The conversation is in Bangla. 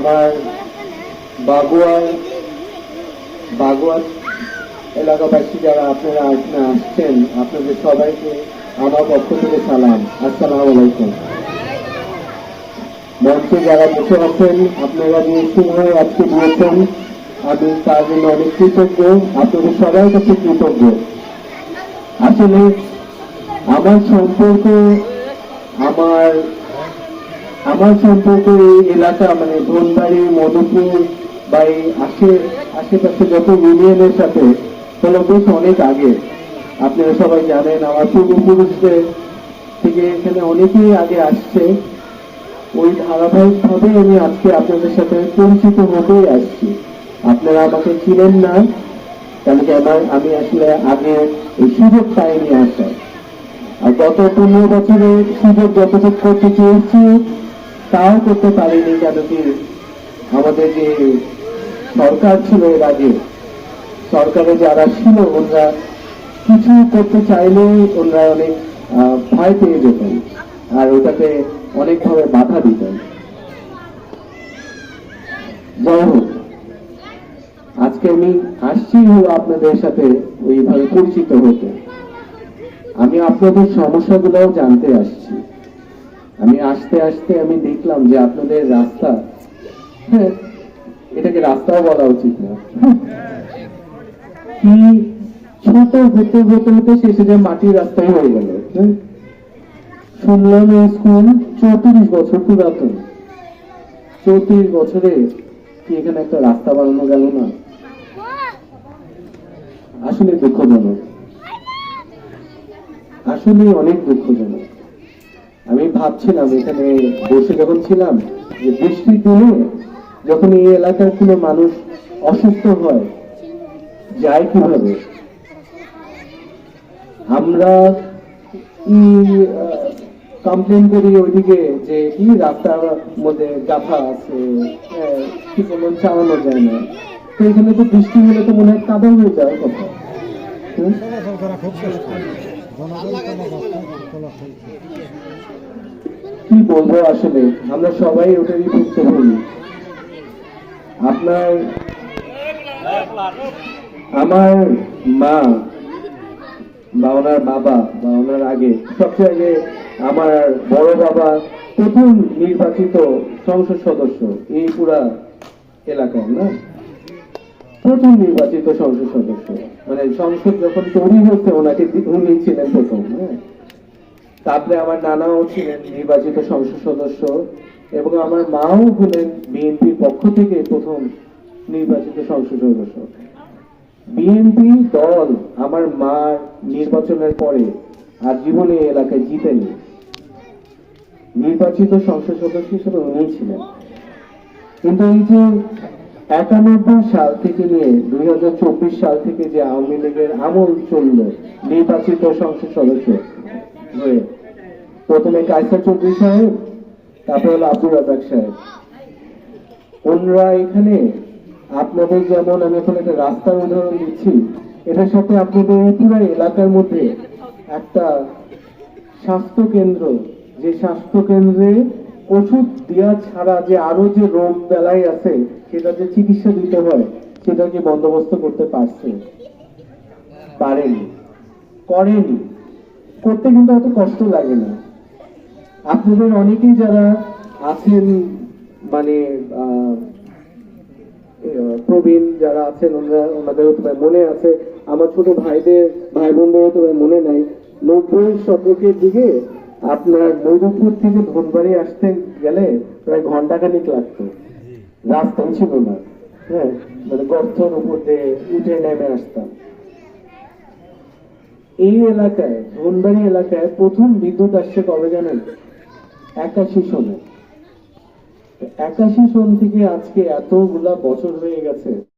আমার বাগুয়া বাগুয়া এলাকাবাসী যারা আপনারা এখানে আসছেন, আপনাদের সবাইকে আমার পক্ষ থেকে সালাম। আসসালামু আলাইকুম। মঞ্চে যারা বসে আছেন, আপনারা যে সময় আজকে দিয়েছেন। আমি তার জন্য অনেক কৃতজ্ঞ। আপনাদের সবাই কাছে কৃতজ্ঞ। আসলে আমার সম্পর্ক আমার আমার সম্পর্ক এই এলাকা মানে ধনবাড়ি, মধুপুর বা এই আশে, আশেপাশে যত ইউনিয়নের সাথে হলো বেশ অনেক আগে। আপনারা সবাই জানেন, আমার পূর্বপুরুষদের থেকে এখানে অনেকেই আগে আসছে। ওই ধারাবাহিক ভাবে আমি আজকে আপনাদের সাথে পরিচিত হতেই আসছি। আপনারা আমাকে চিনেন না কেন কি আমার, আমি আসলে আগে এই সুযোগ পাইনি আসার। আর গত পনেরো বছরে সুযোগ যতটুকু করতে চেয়েছি তাও করতে পারিনি কেন কি? আমাদের যে সরকার ছিল এর আগে, সরকারে যারা ছিল ওনারা কিছু করতে চাইলে ওনারা অনেক ভয় পেয়ে যেতেন আর ওটাতে অনেকভাবে বাধা দিতেন। যাই হোক, আজকে আমি আসছি হলো আপনাদের সাথে ওইভাবে পরিচিত হতে। আমি আপনাদের সমস্যাগুলোও জানতে আসছি। আমি আসতে আসতে আমি দেখলাম যে আপনাদের রাস্তা হ্যাঁ এটাকে রাস্তাও বলা উচিত না। কি ছোট হতে হতে হতে শেষে যে মাটির রাস্তায় হয়ে গেল হ্যাঁ? শুনলাম স্কুল চৌত্রিশ বছর পুরাতন। চৌত্রিশ বছরে কি এখানে একটা রাস্তা বানানো গেল না? আসলে দুঃখজনক। আসলে অনেক দুঃখজনক। আমি ভাবছিলাম এখানে বসে যখন ছিলাম যে বৃষ্টির দিনে যখন এই এলাকার কোনো মানুষ অসুস্থ হয় যায় কীভাবে? আমরা কমপ্লেন করি ওইদিকে যে কি রাস্তার মধ্যে গাথা আছে হ্যাঁ, কি কোনো চালানো যায় না। তো এখানে তো বৃষ্টি হলে তো মনে হয় কাদা হয়ে যাওয়ার কথা। কি বলব আসলে? আমরা সবাই ওটারই ভুক্তভোগী। আপনার, আমার মা, বা ওনার বাবা, বা ওনার আগে, সবচেয়ে আগে আমার বড় বাবা প্রথম নির্বাচিত সংসদ সদস্য এই পুরা এলাকায়, না? প্রথম নির্বাচিত সংসদ সদস্য। মানে সংসদ যখন তৈরি হচ্ছে ওনাকে উনি ছিলেন প্রথম হ্যাঁ? তারপরে আমার নানাও ছিলেন নির্বাচিত সংসদ সদস্য এবং আমার মাও হলেন বিএনপির পক্ষ থেকে প্রথম নির্বাচিত সংসদ সদস্য। বিএনপি দল আমার মা নির্বাচনের পরে আর জীবনে এলাকায় জিতেনি। নির্বাচিত সংসদ সদস্য হিসেবে উনি ছিলেন। কিন্তু এই যে একানব্বই সাল থেকে নিয়ে দুই সাল থেকে যে আওয়ামী লীগের আমল চলল, নির্বাচিত সংসদ সদস্য হয়ে। প্রথমে চৌধুরী সাহেব, তারপর হলো রাজাক সাহেব। ওনরা এখানে আপনাদের যেমন আমি এখন একটা রাস্তার উদাহরণ দিচ্ছি, এটার সাথে আপনাদের পুরো এলাকার মধ্যে একটা স্বাস্থ্য কেন্দ্র, যে স্বাস্থ্য কেন্দ্রে ওষুধ দেওয়া ছাড়া যে আরও যে রোগ বেলায় আছে, সেটা যে চিকিৎসা দিতে হয়, সেটা কি বন্দোবস্ত করতে পারছে? পারেনি। করেনি। করতে কিন্তু অত কষ্ট লাগে না। আপনাদের অনেকেই যারা আছেন মানে প্রবীণ যারা আছেন, ওনারা বা মনে আছে। আমার ছোট ভাইদের, ভাই বোনদের হয়তো বা মনে নাই। নব্বই শতকের দিকে আপনার মধুপুর থেকে ধনবাড়ি আসতে গেলে প্রায় ঘন্টাখানিক লাগতো। রাস্তাই ছিল না। হ্যাঁ মানে গর্তর উপর দিয়ে উঠে নেমে আসতাম। এই এলাকায় ধনবাড়ি এলাকায় প্রথম বিদ্যুৎ আসছে কবে জানেন? একাশি সনে। একাশি সন থেকে আজকে এতগুলা বছর হয়ে গেছে।